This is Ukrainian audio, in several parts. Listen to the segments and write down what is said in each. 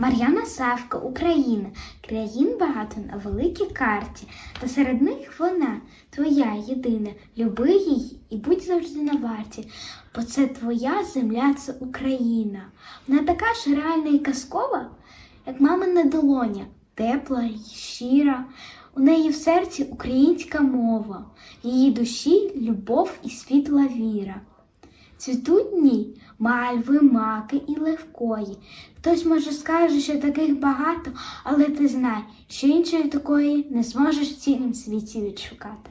Мар'яна Савка, Україна. Країн багато на великій карті, та серед них вона твоя єдина. Люби її і будь завжди на варті, бо це твоя земля, це Україна. Вона така ж реальна і казкова, як мамина долоня, тепла й щира. У неї в серці українська мова, в її душі любов і світла віра. Цвітуть дні мальви, маки і левкої. Хтось може скаже, що таких багато, але ти знай, що іншої такої не зможеш в цілім світі відшукати.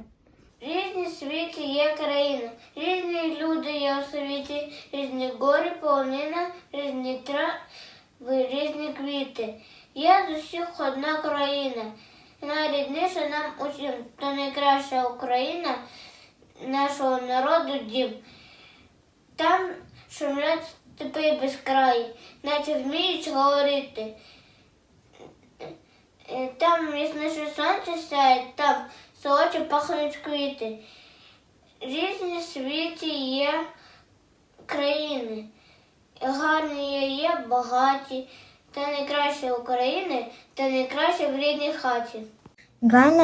Різні світи є країни, різні люди є у світі, різні гори, полонина, різні трави, різні квіти. Є з усіх одна країна. Найрідніша нам усім, та найкраща Україна нашого народу дім. Там шумлять степи безкраї, наче вміють говорити. Е, Там ясніше сонце сяє, там солодше пахнуть квіти. Різні світі є країни. Гарні є багаті, та найкраще України, та найкраще в рідній хаті.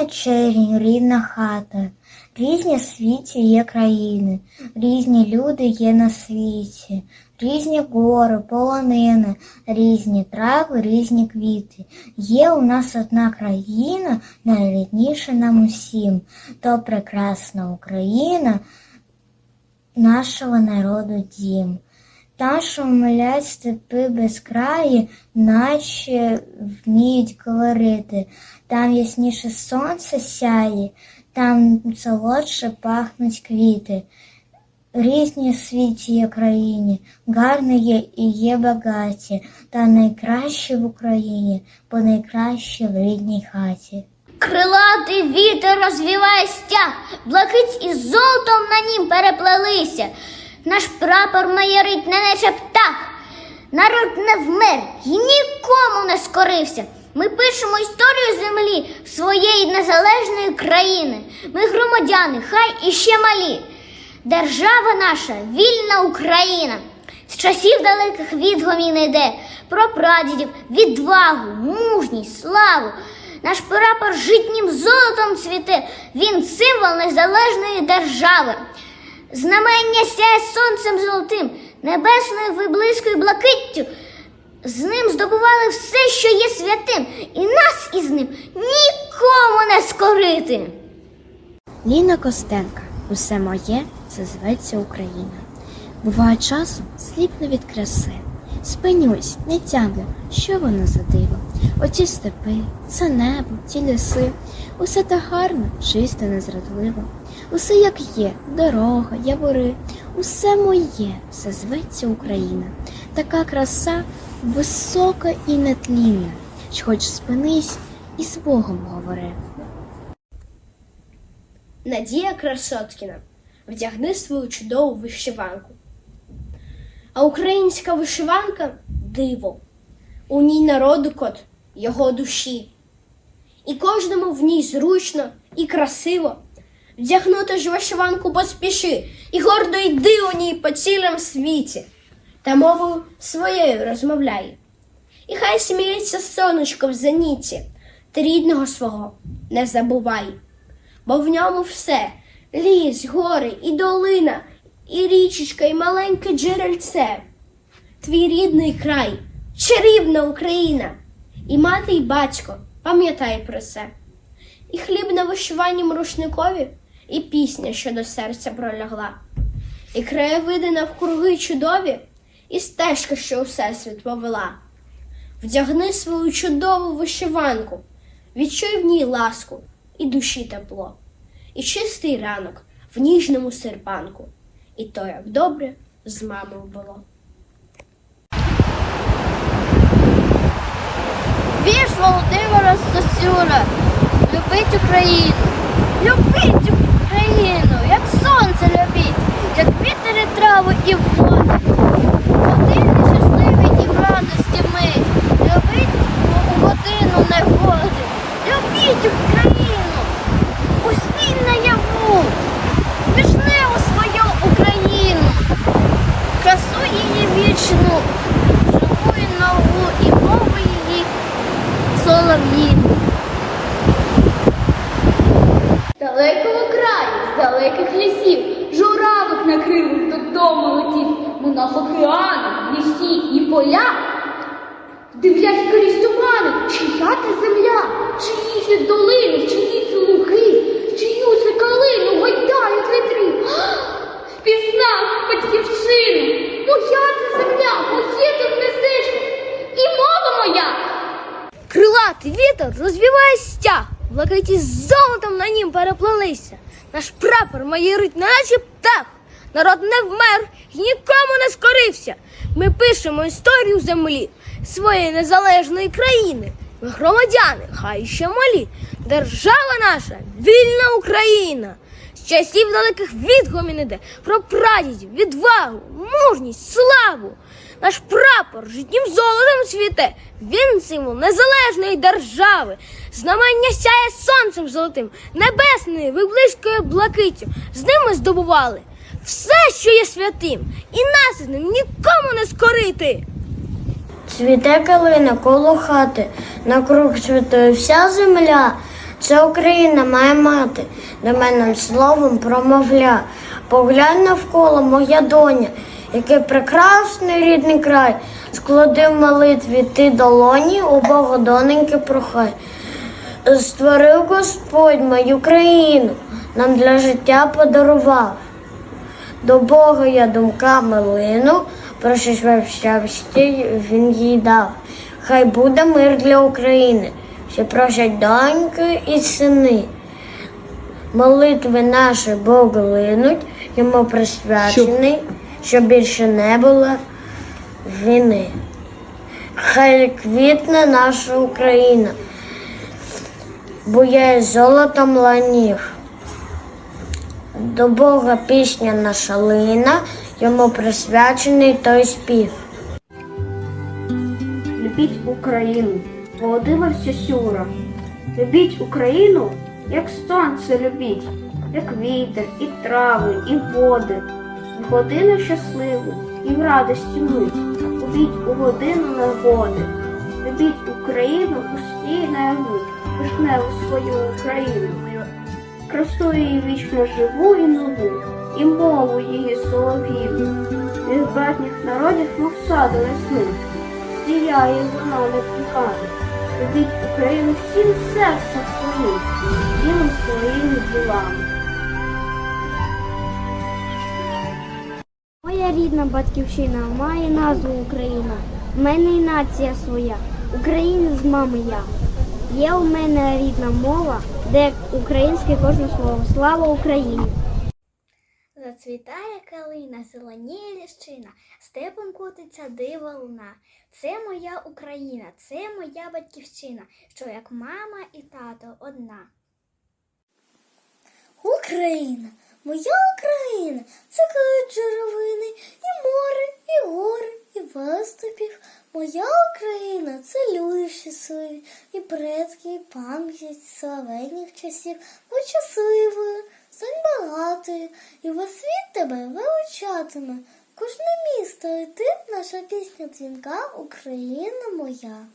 Черінь, рідна хата. Різні світі є країни, різні люди є на світі, різні гори, полонини, різні трави, різні квіти. Є у нас одна країна, найрідніша нам усім, то прекрасна Україна, нашого народу дім. Там шумлять степи безкраї, наче вміють говорити. Там ясніше сонце сяє, там солодше пахнуть квіти. Різні світі є країні, гарні є і є багаті, та найкраще в Україні, бо найкраще в рідній хаті. Крилатий вітер розвіває стяг, блакить із золотом на нім переплелися. Наш прапор майорить, не наче птах. Народ не вмер і нікому не скорився. Ми пишемо історію землі своєї незалежної країни. Ми громадяни, хай іще малі. Держава наша, вільна Україна. З часів далеких відгомін йде про прадідів, відвагу, мужність, славу. Наш прапор житнім золотом цвіте, він символ незалежної держави. Знамення сяє сонцем золотим, небесною виблискою блакиттю. З ним здобували все, що є святим, і нас із ним нікому не скорити. Ліна Костенка, усе моє, це зветься Україна. Буває часом сліпну від краси. Спинюсь, не тямлю, що воно за диво. Оці степи, це небо, ті ліси, усе так гарно, чисто, незрадливо. Усе як є, дорога, явори, усе моє, все зветься Україна. Така краса висока і нетлінна, що хоч спинись і з Богом говори. Надія Красоткіна. Вдягни свою чудову вишиванку. А українська вишиванка диво. У ній народу кот його душі. І кожному в ній зручно і красиво. Вдягнути ж вишиванку поспіши, і гордо йди у ній по цілому світі, та мовою своєю розмовляй. І хай сміється сонечко в зеніті, ти рідного свого не забувай бо в ньому все ліс, гори і долина, і річечка, і маленьке джерельце. Твій рідний край, чарівна Україна, і мати, і батько, пам'ятай про це. І хліб на вишиванні рушникові, і пісня, що до серця пролягла, і краєвиди навкруги чудові, і стежка, що у всесвіт повела. Вдягни свою чудову вишиванку, відчуй в ній ласку і душі тепло, і чистий ранок в ніжному серпанку, і то, як добре з мамою було. Вірш Володимира Сосюра. Любить Україну. Любить Україну, як сонце любіть, як вітер і траву і води. Години щасливі і в радості мить. Любить у годину негоди. Любіть Україну, усніть наяву, вишневу свою Україну, красу її вічну, живу і нову і мову її вдома летів, минав океани, і. Дивлять крізь тумани, чия та земля, чиї це долини, чиї це луки, чию це калину гойдають вітрі. Впізнав батьківщину, моя це земля, моє тут гнездечко і мова моя. Крилатий вітер розвіває стяг, блакиті з золотом на нім переплелися. Наш прапор майорить, наче птах. Народ не вмер і нікому не скорився. Ми пишемо історію землі своєї незалежної країни. Ми громадяни, хай ще малі. Держава наша вільна Україна. З часів далеких відгомін іде про прадідів, відвагу, мужність, славу. Наш прапор житнім золотом світе. Він символ незалежної держави. Знамення сяє сонцем золотим, небесний виблискує блакитю. З ним ми здобували все, що є святим, і нас з ним нікому не скорити. Цвіте калина коло хати, накруг святої вся земля. Це Україна має мати, до мене словом промовля. Поглянь навколо моя доня, який прекрасний рідний край. Склади в молитві ти долоні, у Бога доненьки прохай. Створив Господь мою країну, нам для життя подарував. До Бога я думками лину, про щось щастя він їй дав. Хай буде мир для України, всі просять доньки і сини. Молитви наші Богу линуть, йому присвячений, щоб більше не було війни. Хай квітне наша Україна, буяє золотом ланів. До Бога пісня наша лина, йому присвячений той спів. Любіть Україну, Володимир Сюсюра. Любіть Україну, як сонце любіть, як вітер, і трави, і води, в годину щасливу і в радості мить. Любіть у годину негоди. Любіть Україну у свій наяву, вишневу свою Україну. Красу її вічно живу і нову, і мову її солов'їну. Від братніх народів, мов саду весни, сіяє вона не пікає. Любіть Україну всім серцем своїм, ділом своїми ділами. Моя рідна батьківщина має назву Україна. В мене і нація своя. Українець з мами я. Є у мене рідна мова, де українське кожне слово. Слава Україні! Зацвітає калина, зеленіє ліщина, степом котиться дива луна. Це моя Україна, це моя батьківщина, що як мама і тато одна. Україна, моя Україна, це краї джеровини, і море, і гори, і виступів. Моя Україна це люди щасливі, і предки, і пам'ять славенних часів, будь щасливою, стань багатою, і весь світ тебе величатиме. Кожне місто і ти, наша пісня дзвінка, Україна моя.